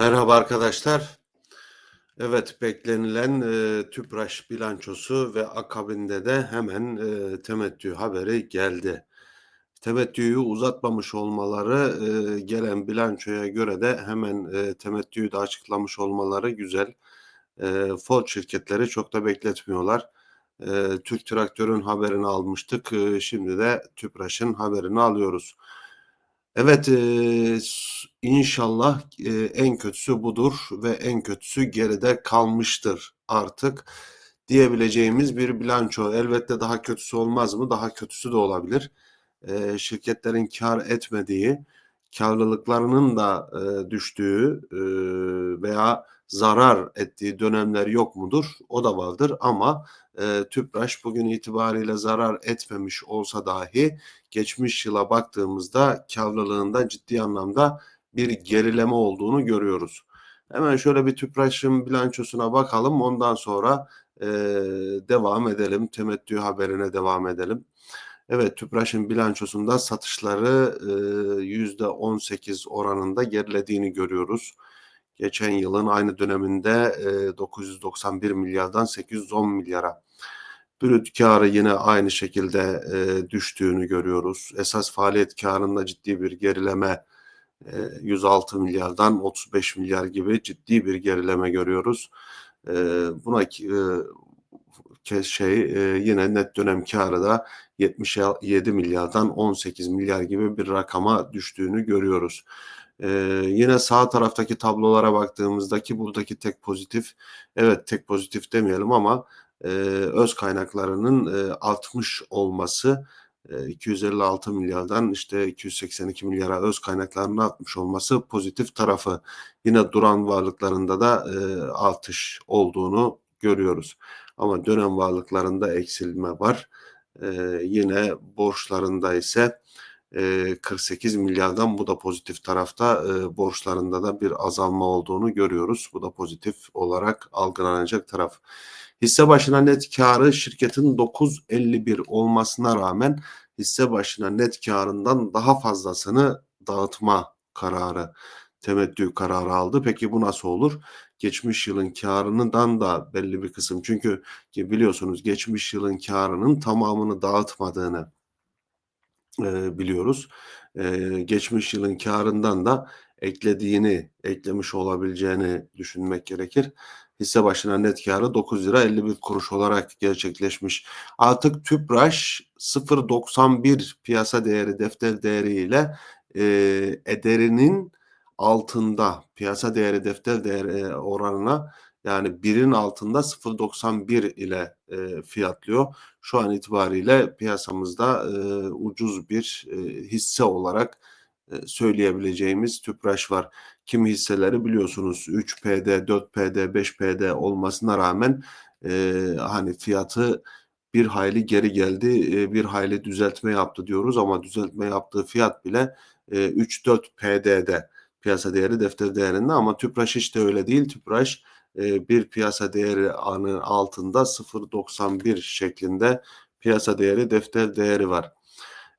Merhaba arkadaşlar. Evet, beklenilen e, TÜPRAŞ bilançosu ve akabinde de hemen e, temettü haberi geldi. Temettüyü uzatmamış olmaları e, gelen bilançoya göre de hemen e, temettüyü de açıklamış olmaları güzel. E, Ford şirketleri çok da bekletmiyorlar. E, Türk Traktör'ün haberini almıştık. E, şimdi de TÜPRAŞ'ın haberini alıyoruz. Evet, eee, inşallah, eee, en kötüsü budur ve en kötüsü geride kalmıştır artık diyebileceğimiz bir bilanço. Elbette daha kötüsü olmaz mı? Daha kötüsü de olabilir. Eee, şirketlerin kar etmediği, karlılıklarının da eee, düştüğü eee, veya zarar ettiği dönemler yok mudur? O da vardır ama eee, TÜPRAŞ bugün itibariyle zarar etmemiş olsa dahi geçmiş yıla baktığımızda karlılığında ciddi anlamda bir gerileme olduğunu görüyoruz. Hemen şöyle bir TÜPRAŞ'ın bilançosuna bakalım. Ondan sonra eee, devam edelim. Temettü haberine devam edelim. Evet, TÜPRAŞ'ın bilançosunda satışları eee, %18 oranında gerilediğini görüyoruz. Geçen yılın aynı döneminde eee, 991 milyardan 810 milyara. Brüt karı yine aynı şekilde düştüğünü görüyoruz. Esas faaliyet karında ciddi bir gerileme eee, 106 milyardan 35 milyar gibi ciddi bir gerileme görüyoruz. Buna şey yine net dönem karı da 77 milyardan 18 milyar gibi bir rakama düştüğünü görüyoruz. Eee, yine sağ taraftaki tablolara baktığımızdaki buradaki tek pozitif, evet tek pozitif demeyelim ama eee, öz kaynaklarının eee, 60 olması, eee, 256 milyardan işte 282 milyara öz kaynaklarının artmış olması pozitif tarafı. Yine duran varlıklarında da eee, artış olduğunu görüyoruz. Ama dönem varlıklarında eksilme var. Eee, yine borçlarında ise eee, 48 milyardan bu da pozitif tarafta borçlarında da bir azalma olduğunu görüyoruz. Bu da pozitif olarak algılanacak taraf. Hisse başına net karı şirketin 9.51 olmasına rağmen hisse başına net karından daha fazlasını dağıtma kararı, temettü kararı aldı. Peki bu nasıl olur? Geçmiş yılın karından da belli bir kısım çünkü biliyorsunuz geçmiş yılın karının tamamını dağıtmadığını e, biliyoruz. E, geçmiş yılın karından da eklediğini, eklemiş olabileceğini düşünmek gerekir. Hisse başına net karı 9 lira 51 kuruş olarak gerçekleşmiş. Artık TÜPRAŞ 0.91 piyasa değeri defter değeriyle e, ederinin altında piyasa değeri defter değeri oranına yani birin altında 0.91 ile e, fiyatlıyor. Şu an itibariyle piyasamızda e, ucuz bir e, hisse olarak e, söyleyebileceğimiz tüpraş var. Kimi hisseleri biliyorsunuz 3PD, 4PD, 5PD olmasına rağmen e, hani fiyatı bir hayli geri geldi, e, bir hayli düzeltme yaptı diyoruz ama düzeltme yaptığı fiyat bile e, 3-4 PD'de piyasa değeri defter değerinde ama Tüpraş hiç de öyle değil. Tüpraş bir piyasa değeri anı altında 0.91 şeklinde piyasa değeri defter değeri var.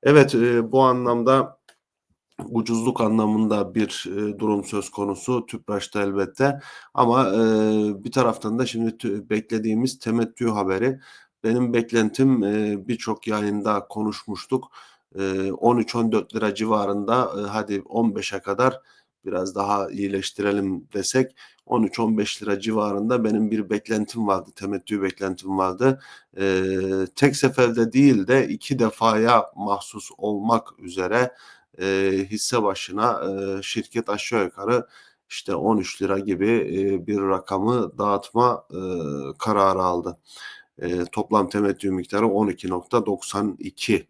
Evet bu anlamda ucuzluk anlamında bir durum söz konusu Tüpraş'ta elbette. Ama bir taraftan da şimdi beklediğimiz temettü haberi. Benim beklentim birçok yayında konuşmuştuk. E, 13-14 lira civarında hadi 15'e kadar biraz daha iyileştirelim desek 13-15 lira civarında benim bir beklentim vardı, temettü beklentim vardı. Ee, tek seferde değil de iki defaya mahsus olmak üzere e, hisse başına e, şirket aşağı yukarı işte 13 lira gibi e, bir rakamı dağıtma e, kararı aldı. E, toplam temettü miktarı 12.92.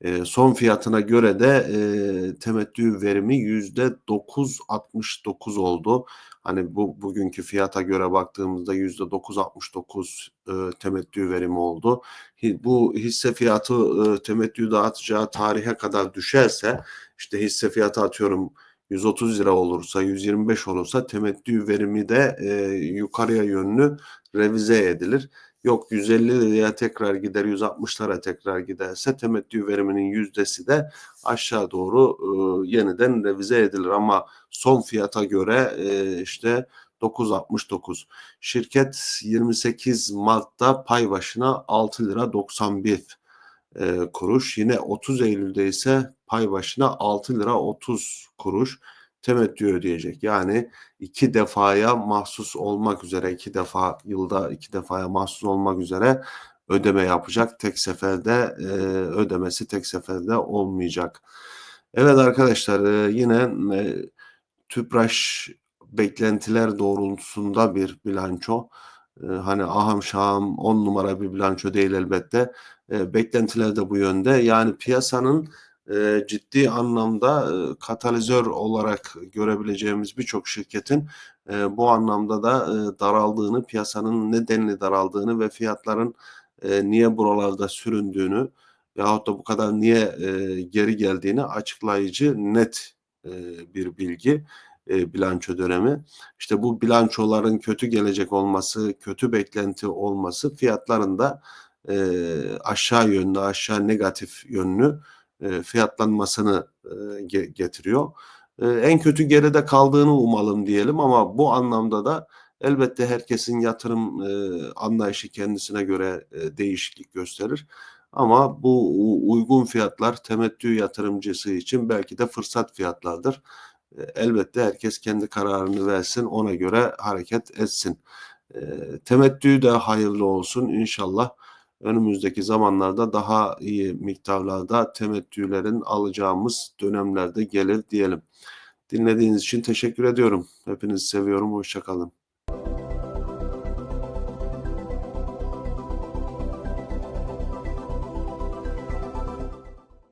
E, son fiyatına göre de e, temettü verimi yüzde 9.69 oldu. Hani bu bugünkü fiyata göre baktığımızda yüzde 9.69 e, temettü verimi oldu. Bu hisse fiyatı e, temettü dağıtacağı tarihe kadar düşerse işte hisse fiyatı atıyorum 130 lira olursa 125 olursa temettü verimi de e, yukarıya yönlü revize edilir. Yok 150 liraya tekrar gider, 160'lara tekrar giderse temettü veriminin yüzdesi de aşağı doğru e, yeniden revize edilir. Ama son fiyata göre e, işte 9.69. Şirket 28 Mart'ta pay başına 6 lira 91 e, kuruş. Yine 30 Eylül'de ise pay başına 6 lira 30 kuruş temettü ödeyecek. Yani iki defaya mahsus olmak üzere, iki defa yılda iki defaya mahsus olmak üzere ödeme yapacak. Tek seferde e, ödemesi tek seferde olmayacak. Evet arkadaşlar e, yine e, TÜPRAŞ beklentiler doğrultusunda bir bilanço. E, hani aham şaham on numara bir bilanço değil elbette. E, beklentiler de bu yönde. Yani piyasanın e, ciddi anlamda e, katalizör olarak görebileceğimiz birçok şirketin e, bu anlamda da e, daraldığını, piyasanın nedenli daraldığını ve fiyatların e, niye buralarda süründüğünü yahut da bu kadar niye e, geri geldiğini açıklayıcı net e, bir bilgi e, bilanço dönemi. İşte bu bilançoların kötü gelecek olması, kötü beklenti olması fiyatların da e, aşağı yönlü, aşağı negatif yönlü e, fiyatlanmasını e, getiriyor. E, en kötü geride kaldığını umalım diyelim ama bu anlamda da elbette herkesin yatırım anlayışı kendisine göre değişiklik gösterir. Ama bu uygun fiyatlar temettü yatırımcısı için belki de fırsat fiyatlardır. Elbette herkes kendi kararını versin, ona göre hareket etsin. Temettü de hayırlı olsun inşallah önümüzdeki zamanlarda daha iyi miktarlarda temettülerin alacağımız dönemlerde gelir diyelim. Dinlediğiniz için teşekkür ediyorum. Hepinizi seviyorum. Hoşçakalın.